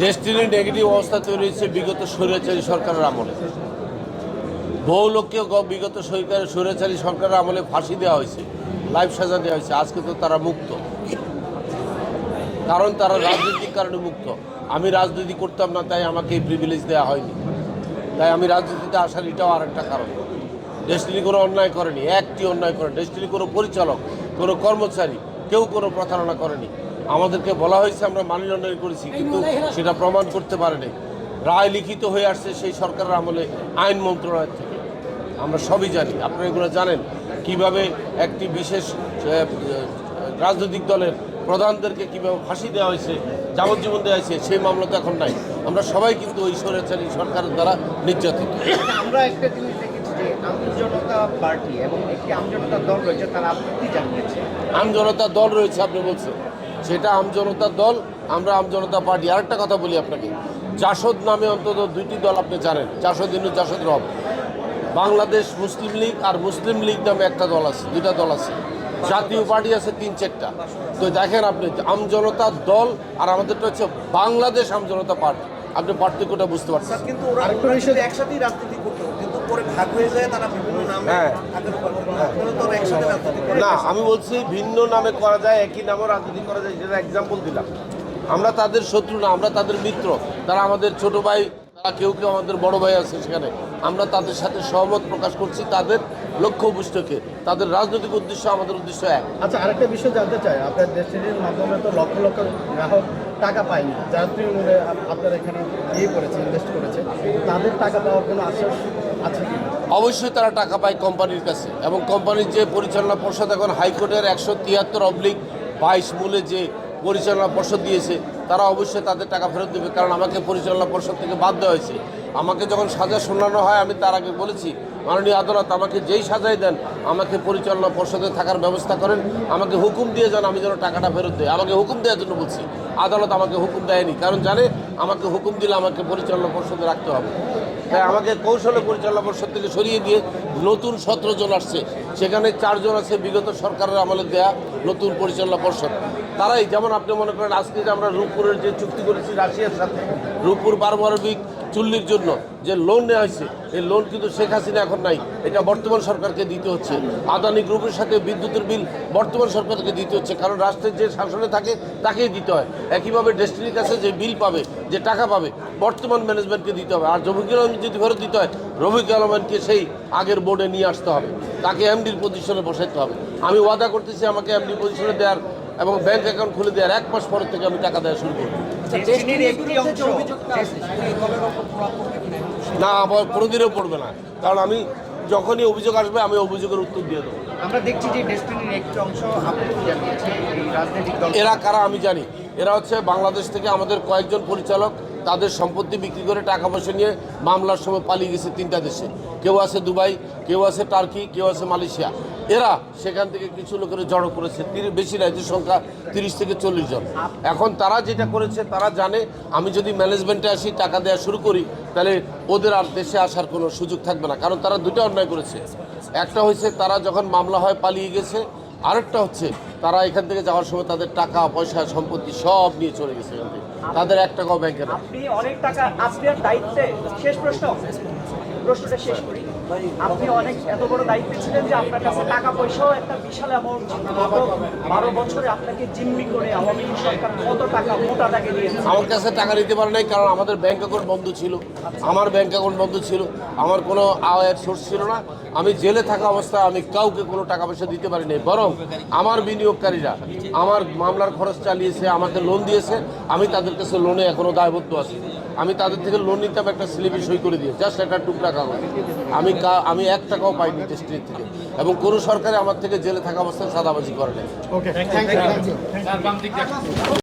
Destiny negative অবস্থা তৈরি হয়েছে বিগত স্বৈরাচারী সরকারের আমলে। বহু লোককে বিগত সরকার স্বৈরাচারী সরকারের আমলে ফাঁসি দেওয়া হয়েছে, লাইফ সাজা দেওয়া হয়েছে। আজকে তো তারা মুক্ত। কারণ তারা রাজনৈতিক কারণে মুক্ত। আমি রাজনীতি করতাম না, তাই আমাকে এই প্রিভিলেজ দেওয়া হয়নি। তাই আমি রাজনীতিতে আসার এটাও আরেকটা কারণ। ডেস্টিনি কোনো অন্যায় করেনি, একটি অন্যায় করে ডেস্টিনি কোনো পরিচালক, কোনো কর্মচারী, কেউ কোনো প্রতারণা করেনি। আমাদেরকে বলা হয়েছে আমরা মানি লন্ডারিং করেছি কিন্তু সেটা প্রমাণ করতে পারেনি। রায় লিখিত হয়ে আসছে সেই সরকারের আমলে আইন মন্ত্রণালয় থেকে। আমরা সবই জানি আপনারা এগুলো জানেন। কীভাবে একটি বিশেষ রাজনৈতিক দলের প্রধানদেরকে কীভাবে ফাঁসি দেওয়া হয়েছে যাবজ্জীবন দেওয়া হয়েছে সেই মামলা তো এখন নাই। আমরা সবাই কিন্তু ওই স্বৈরাচারী সরকারের দ্বারা নির্যাতিত। আমরা একটা জিনিস দেখেছি যে আমজনতা পার্টি এবং একটি আমজনতা দল রয়েছে তারা আপত্তি জানিয়েছে। আমজনতা দল রয়েছে আপনি বলছেন। সেটা আমজনতা দল আমরা আমজনতা পার্টি। আরেকটা কথা বলি আপনাকে। জাসদ নামে অন্তত দুইটি দল আপনি জানেন জাসদ ইনু জাসদ রব। বাংলাদেশ মুসলিম লীগ আর মুসলিম লীগ নামে একটা দল আছে দুইটা দল আছে। জাতীয় পার্টি আছে তিন চারটা। তো দেখেন আপনি আমজনতা দল আর আমাদেরটা হচ্ছে বাংলাদেশ আমজনতা পার্টি। আপনি পার্থক্যটা বুঝতে পারছেন। কিন্তু একসাথেই রাজনীতি করতো ভাগ হয়ে যায় তারা বিভিন্ন নামে হ্যাঁ। না আমি বলছি ভিন্ন নামে করা যায় একই নামে রাজনীতি করা যায় যেটা এক্সাম্পল দিলাম। আমরা তাদের শত্রু না আমরা তাদের মিত্র। তারা আমাদের ছোট ভাই তারা কেউ কেউ আমাদের বড় ভাই আছে সেখানে। আমরা তাদের সাথে সহমত প্রকাশ করছি তাদের লক্ষ্য উদ্দেশ্যকে তাদের রাজনৈতিক উদ্দেশ্য আমাদের উদ্দেশ্য এক। আচ্ছা আরেকটা বিষয় জানতে চাই। আপনার ডেস্টিনির মাধ্যমে তো লক্ষ লক্ষ গ্রাহক টাকা পায়নি। যারা তৃণমূলে আপ- আপনারা এখানে ইয়ে করেছে ইনভেস্ট করেছে তাদের টাকা পাওয়ার কোনো আশ্বাস অবশ্যই তারা টাকা পায় কোম্পানির কাছে এবং কোম্পানির যে পরিচালনা পর্ষদ এখন হাইকোর্টের একশো তিয়াত্তর অবলিক বাইশ মূলে যে পরিচালনা পর্ষদ দিয়েছে, তারা অবশ্যই তাদের টাকা ফেরত দেবে। কারণ আমাকে পরিচালনা পর্ষদ থেকে দেওয়া হয়েছে। আমাকে যখন সাজা শোনানো হয়, আমি তার আগে বলেছি, মাননীয় আদালত আমাকে যেই সাজাই দেন, আমাকে পরিচালনা পর্ষদে থাকার ব্যবস্থা করেন। আমাকে হুকুম দিয়ে যান, আমি যেন টাকাটা ফেরত দেয় আমাকে হুকুম দেওয়ার জন্য বলছি, আদালত আমাকে হুকুম দেয়নি। কারণ জানে, আমাকে হুকুম দিলে আমাকে পরিচালনা পর্ষদে রাখতে হবে। তাই আমাকে কৌশলে পরিচালনা পরিষদ থেকে সরিয়ে দিয়ে নতুন সতেরো জন আসছে। সেখানে চারজন আছে বিগত সরকারের আমলে দেয়া নতুন পরিচালনা পর্ষদ। তারাই, যেমন আপনি মনে করেন, আজকে যে আমরা রূপপুরের যে চুক্তি করেছি রাশিয়ার সাথে, রূপপুর পারমাণবিক চুল্লির জন্য যে লোন নেওয়া হয়েছে, এই লোন কিন্তু শেখ হাসিনা এখন নাই। এটা বর্তমান সরকারকে দিতে হচ্ছে। আদানি গ্রুপের সাথে বিদ্যুতের বিল বর্তমান সরকারকে দিতে হচ্ছে, কারণ রাষ্ট্রের যে শাসনে থাকে, তাকেই দিতে হয়। একইভাবে ডেস্টিনির কাছে যে বিল পাবে, যে টাকা পাবে, বর্তমান ম্যানেজমেন্টকে দিতে হবে। আর রফিকুল আলম যদি ফেরত দিতে হয়, রফিকুল আলমকে সেই আগের বোর্ডে নিয়ে আসতে হবে। তাকে এমডির পজিশনে বসাইতে হবে। আমি ওয়াদা করতেছি, আমাকে এমডি পজিশনে দেওয়ার এবং ব্যাংক অ্যাকাউন্ট খুলে দেওয়ার এক মাস পর থেকে আমি টাকা দেওয়া শুরু করব। না আমার কোনোদিনও পড়বে না। কারণ আমি যখনই অভিযোগ আসবে আমি অভিযোগের উত্তর দিয়ে দেবো। আমরা দেখছি যে ডেস্টিনির একটি অংশ এরা কারা আমি জানি। এরা হচ্ছে বাংলাদেশ থেকে আমাদের কয়েকজন পরিচালক তাদের সম্পত্তি বিক্রি করে টাকা পয়সা নিয়ে মামলার সময় পালিয়ে গেছে তিনটা দেশে। কেউ আছে দুবাই, কেউ আছে টার্কি, কেউ আছে মালয়েশিয়া। এরা সেখান থেকে কিছু লোকের জড়ো করেছে। বেশি এদের সংখ্যা তিরিশ থেকে চল্লিশ জন। এখন তারা যেটা করেছে, তারা জানে, আমি যদি ম্যানেজমেন্টে আসি, টাকা দেওয়া শুরু করি, তাহলে ওদের আর দেশে আসার কোনো সুযোগ থাকবে না। কারণ তারা দুটো অন্যায় করেছে। একটা হয়েছে, তারা যখন মামলা হয়, পালিয়ে গেছে। আরেকটা হচ্ছে, তারা এখান থেকে যাওয়ার সময় তাদের টাকা, পয়সা, সম্পত্তি সব নিয়ে চলে গেছে এখান থেকে। তাদের এক টাকাও ব্যাংকে না আপনি অনেক টাকা আপনার দায়িত্বে, শেষ প্রশ্ন। প্রশ্নটা শেষ করি। আপনি অনেক এত বড় দায়িত্বে ছিলেন যে আপনার কাছে টাকা পয়সাও একটা বিশাল অ্যামাউন্ট বারো বছরে আপনাকে জিম্মি করে আওয়ামী লীগ সরকার কত টাকা মোটা টাকা দিয়েছে? আমার কাছে টাকা নিতে পারে নাই, কারণ আমাদের ব্যাংক অ্যাকাউন্ট বন্ধ ছিল। আমার ব্যাংক অ্যাকাউন্ট বন্ধ ছিল। আমার কোনো আয়ের সোর্স ছিল না। আমি জেলে থাকা অবস্থায় আমি কাউকে কোনো টাকা পয়সা দিতে পারি নাই। বরং আমার বিনিয়োগকারীরা আমার মামলার খরচ চালিয়েছে, আমাকে লোন দিয়েছে। আমি তাদের কাছে লোনে এখনও দায়বদ্ধ আছি। আমি তাদের থেকে লোন নিতাম একটা স্লিপে সই করে দিয়ে। জাস্ট একটা টুকরা কাগজ। আমি কা- আমি এক টাকাও পাইনি টেস্টের থেকে। এবং কোনো সরকারে আমার থেকে জেলে থাকা অবস্থায় সাদাবাজি করে নাই। Okay thank you